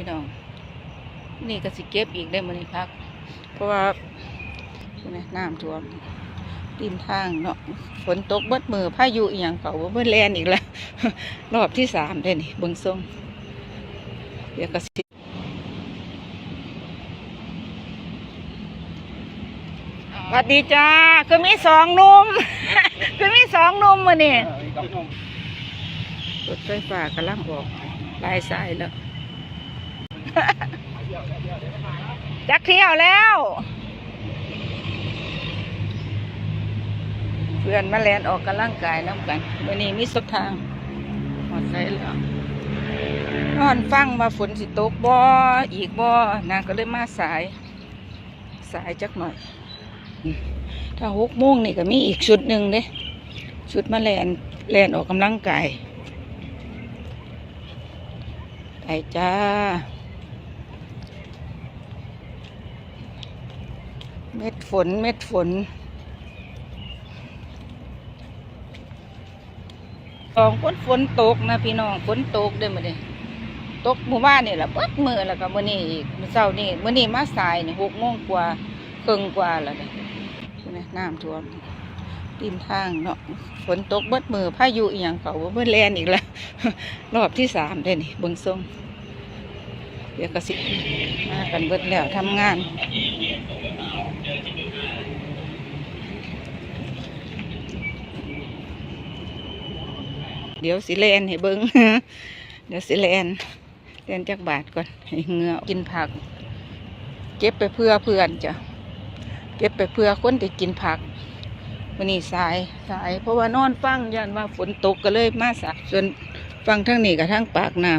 พี่น้อง นี่ก็สิเก็บอีกได้มื้อนี้พัก เพราะว่าพุ่นน่ะน้ำท่วมริมทางเนาะฝนตกเบิดมือพายุอีหยังเขาบ่เบิดแลนอีกแล้ว รอบที่สามได้นี่เบิ่งทรงเดี๋ยวก็สิสวัสดีจ้า คือมีสองหนุ่ม คือมีสองหนุ่มมื้อนี้รถไฟฟ้ากำลังออกลายสายแล้ว จักเที่ยวแล้ว เพื่อนมาแลนออกกำลังกายน้ำกันวันนี้มีสุดทางหอดใส่แล้วนอนฟังมาฝนสิตกบ่ออีกบ่นางก็เลยมาสาย สายจักหน่อย ถ้าหกโมงนี่ก็มีอีกชุดหนึ่งเด้ชุดมาแลนแลนออกกำลังกายไปจ้า เม็ดฝนเม็ดฝนสองฝนฝนตกนะพี่น้องฝนตกเด้อมื้อนี้ตกหมู่บ้านนี่แหละเบิดมือแล้วก็มื้อนี้อีกมื้อเช้านี่มื้อนี้มาสายนี่หกโมงกว่าครึ่งกว่าแล้วเนี่ยนไหมน้ำท่วมริมทางเนาะฝนตกเบิดมือพายุอีหยังเขาบ่เบิดแลนอีกแล้วรอบที่สามได้นี่เบิ่งทรงเดี๋ยวก็สิมากันเบิดแล้วทำงาน เดี๋ยวสิแลนให้เบิ้งเดี๋ยวสิแลนแลนจากบาทก่อนให้เงือกินผัก เก็บไปเพื่อเพื่อนจ้ะเก็บไปเพื่อคนที่กินผักวันนี้สายสาย เพราะว่านอนฟังยันว่าฝนตกก็เลยมาสายส่วนฟังทั้งนี้กับทั้งปากน้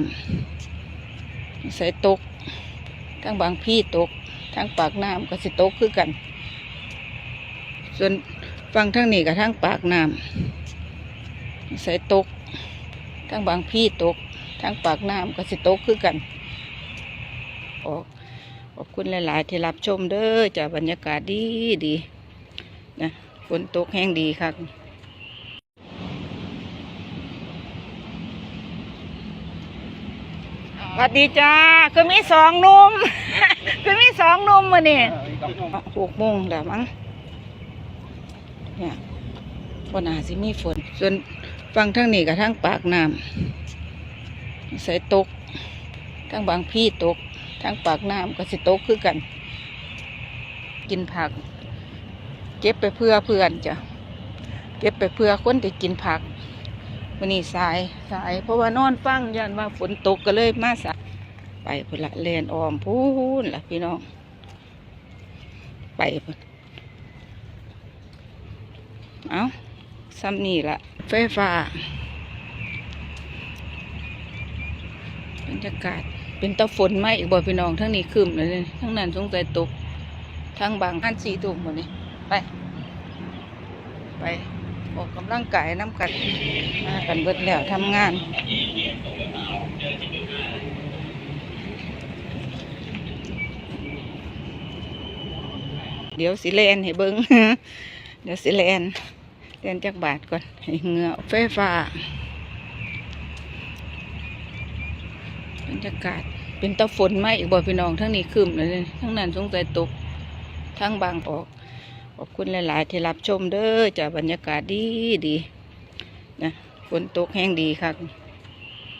ำใส่ตก ทั้งบางพี่ตก ทั้งปากน้ำก็สิตกคือกัน ส่วนฟังทั้งนี้กับทั้งปากน้ำใส่ตก ทั้งบางพี่ตก ทั้งปากน้ำก็สิตกคือกัน ออกขอบคุณหลาย ๆ ที่รับชมเด้อจากบรรยากาศดีดีนะฝนตกแห้งดีครับสวัสดีจ้า คือมีสองนุ่ม คือมีสองนุ่มมาเนี่ยหกโมงแล้วมั้งเนี่ยบนอาสิมีฝนส่วน ฟังทั้งนี้กับทั้งปากน้ำใส่ตก ทั้งบางพี่ตก ทั้งปากน้ำก็สิตกคือกัน กินผัก เก็บไปเพื่อเพื่อนจ้ะเก็บไปเพื่อคนที่กินผักวันนี้สายสาย เพราะว่านอนฟังยันว่าฝนตกก็เลยมาสายไปพุ่นละเลนออมพูนละพี่น้อง ไปพุ่นเอา ซ้ำนี่ละไฟฟ้าบรรยากาศเป็นตะฝนไหมอีกบ่พี่น้องทั้งนี้คืมเลยทั้งนั้นสงสัยตกทั้งบางอันสีตุ่มหมดนี่ไป ไปออกกำลังกายน้ำกันมากันเบิดแล้วทำงานเดี๋ยวสิแลนให้เบิงเดี๋ยวสิแลน แลนจากบาทก่อนให้เหงือไฟฟ้าบรรยากาศเป็นตะฝนไหมอีกบ่พี่น้องทั้งนี้คืมเลยทั้งนั้นสงสัยตกทั้งบางออกขอบคุณหลายๆ ที่รับชมเด้อจากบรรยากาศดีดีนะฝนตกแห้งดีครับ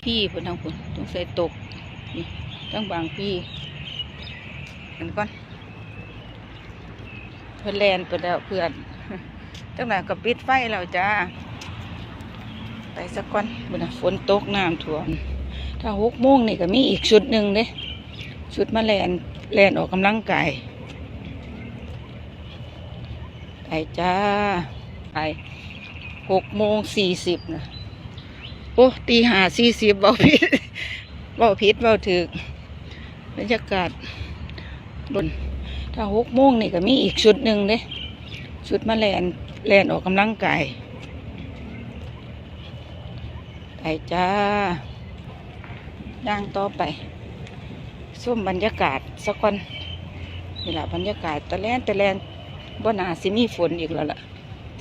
พี่ฝนทั้งฝนต้องใส่ตกนี่ทั้งบางพี่กันก่อนเพื่อนแลนไปแล้วเพื่อน ตั้งแต่กับปิดไฟแล้วจ้า ไปสักก่อนบุญฝนตกน้ำท่วม ถ้าหกโมงนี่ก็มีอีกชุดหนึ่งเด้ชุดมาแลนแลนออกกำลังกายไปจ้าไปหกโมงสี่สิบนะโอ้ตีหาสี่สิบเบาผิดเบาผิดเบาถึกบรรยากาศบนถ้าหกโมงนี่ก็มีอีกชุดหนึ่งเด้ชุดมาแลน แลนออกกำลังกายไปจ้าย่างต่อไปส้มบรรยากาศสักวันนี่แหละบรรยากาศตะแลนตะแลนบ่นาสิมีฝนอีกแล้วล่ะ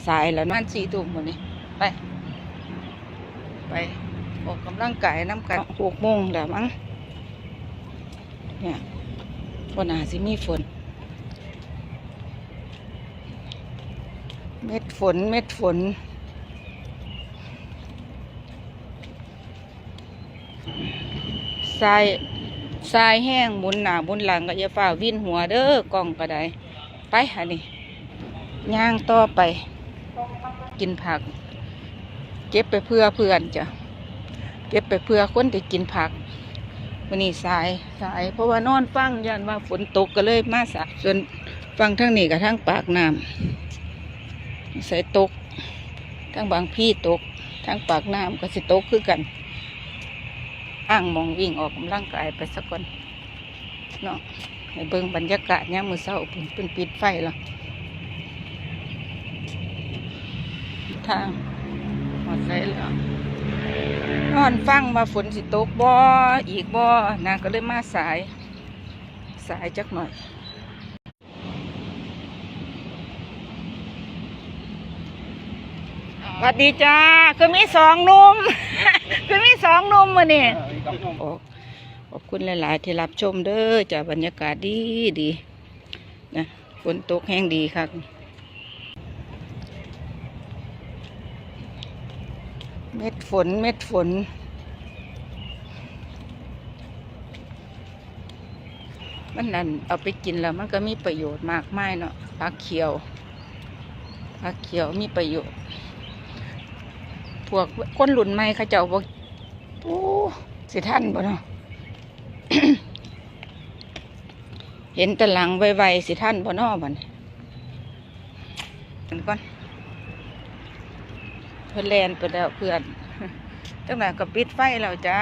สายแล้วนั่นสี่ทุ่มหมดนี่ไป ไปออกกำลังกายน้ำกันหกโมงแล้วมั้งเนี่ยฝนอาจสิมีฝน เม็ดฝนเม็ดฝน ทรายทรายแห้งหมุนหนาหมุนหลังก็อย่าฝ่าวิ่นหัวเด้อกล้องก็ได้ไปอันนี้ย่างต่อไป กินผัก เก็บไปเพื่อเพื่อนจ้ะเก็บไปเพื่อคนที่กินผักวันนี้สายสาย เพราะว่านอนฟังยันว่าฝนตกก็เลยมาสายส่วนฟังทั้งนี้กับทั้งปากน้ำ ใส่ตก ทั้งบางพี่ตก ทั้งปากน้ำก็สิตกคือกันอ้างมองวิ่งออกกำลังกายไปสักคนเนาะให้เบิ่งบรรยากาศเนี่ยมือเศร้าเพิ่นเพิ่นปิดไฟแล้วทางหอดใส่แล้วนอนฟังว่าฝนสิตกบ่อีกบ่นางก็เลยมาสาย สายจักหน่อย สวัสดีจ้าคือมีสองหนุ่ม คือมีสองหนุ่มมาเนี่ยออกขอบคุณหลาย ๆ ที่รับชมเด้อจ้าบรรยากาศดีดีนะฝนตกแห้งดีครับเม็ดฝนเม็ดฝนมันนั่นเอาไปกินแล้วมันก็มีประโยชน์มากมายเนาะผักเขียวผักเขียวมีประโยชน์ พวกคนรุ่นใหม่เขาเจ้าบอกโอ้สิท่านบ่เนาะเห็นตะหลังไวๆสิท่านบ่เนอบัดนเห็นก่อนเพื่อนแลนไปแล้วเพื่อนตั้งแต่ก็ปิดไฟแล้วจ้า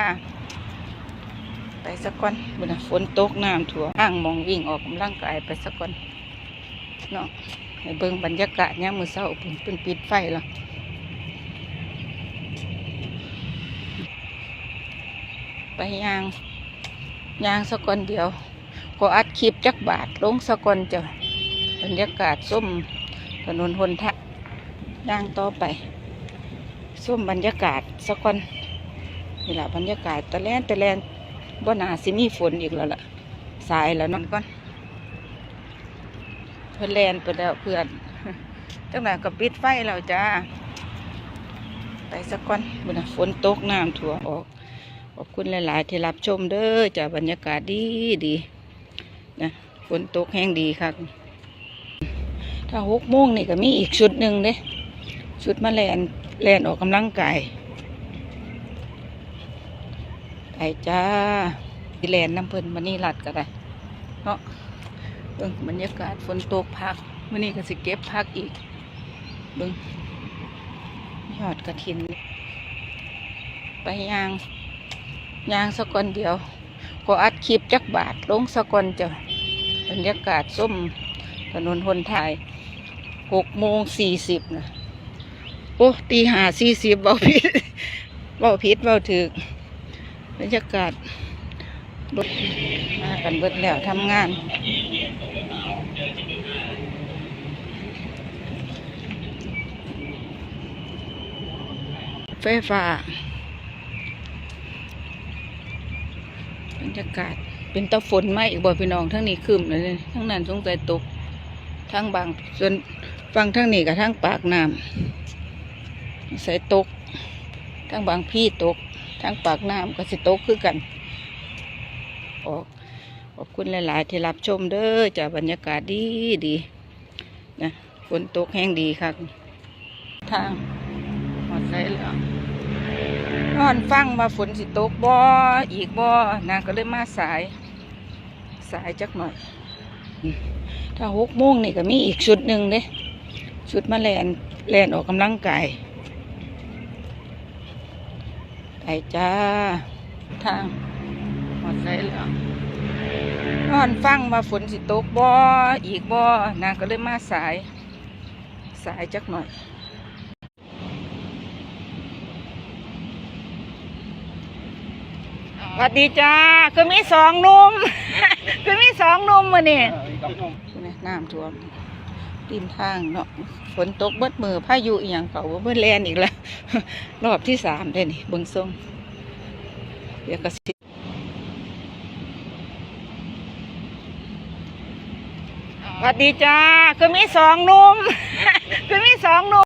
ไปสักก่อนบุนฝนตกน้ำท่วอ้างมองวิ่งออกกำลังกายไปสักก่อนเนาะให้เบิ่งบรรยากาศเนี่ยมือเศร้าเพิ่นเพิ่นปิดไฟแล้ว ไปยางยางสักคนเดียวก็อัดคลิปจักบาทลงสักคนจะบรรยากาศส้มถนนหนทางย่างต่อไปส้มบรรยากาศสกคนนี่แหละบรรยากาศตะแลนตะแลนบ่นาสิมีฝนอีกแล้วล่ะสายแล้วนั่นก่อนเพื่อนแลนไปแล้วเพื่อนตั้งแต่ก็ปิดไฟแล้วจ้าไปสักก่อนบุนะฝนตกน้ำท่วออก ขอบคุณหลาย ๆ ที่รับชมเด้อจ้าบรรยากาศดีดีนะฝนตกแห้งดีครับถ้าหกโมงนี่ก็มีอีกชุดหนึ่งเด้ชุดมาแลนแลนออกกำลังกายไปจ้าที่แลนน้ำเพลินมานี่ลัดก็ได้เนาะเบิ่งบรรยากาศฝนตกพักมื่อนี้ก็สิเก็บพักอีกเบิ่งยอดกระถิน ไปยาง ยางสะกอนเดียวก็อัดคลิปจักบาทลงสะกอนจะบรรยากาศส้มถนนหนทายหกโมงสี่สิบนะโอ้ตีหาสี่สิบเบาผิดเบาผิดเบาถึกบรรยากาศรถมากันเบิดแล้วทำงานไฟฟ้า รรยากาศ เป็นตะฝนไหมอีกบ่พี่น้องทั้งนี้คืมเลยทั้งนั้นสงสัยตกทั้งบางส่วนฟังทั้งนี้กับทั้งปากน้ำใส่ตกทั้งบางพี่ตกทั้งปากน้ำก็สิตกคือกันออกขอบคุณหลาย ๆ ที่รับชมเด้อจ้าบรรยากาศดีดีนะฝนตกแห้งดีครับทางหอดใส่แล้ว นอนฟังว่าฝนสิตกบ่อีกบ่นางก็เลยมาสาย สายจักหน่อย ถ้าหกโมงนี่ก็มีอีกชุดหนึ่งเด้ชุดมาแลนแลนออกกำลังกายไปจ้า ทางหอดใส่แล้วนอนฟังว่าฝนสิตกบ่อีกบ่นางก็เลยมาสาย สายจักหน่อย สวัสดีจ้าคือมีสองนมคือมีสองนมมาเนี่ยน้ำท่วมตีนทางเนาะฝนตกเบิดมือพายุอีหยังเก่าเบิดแลนอีกแล้วรอบที่สามได้นี่เบิงทรงเดี๋ยวก็สิสวัสดีจ้าคือมีสองนมคือมีสองนม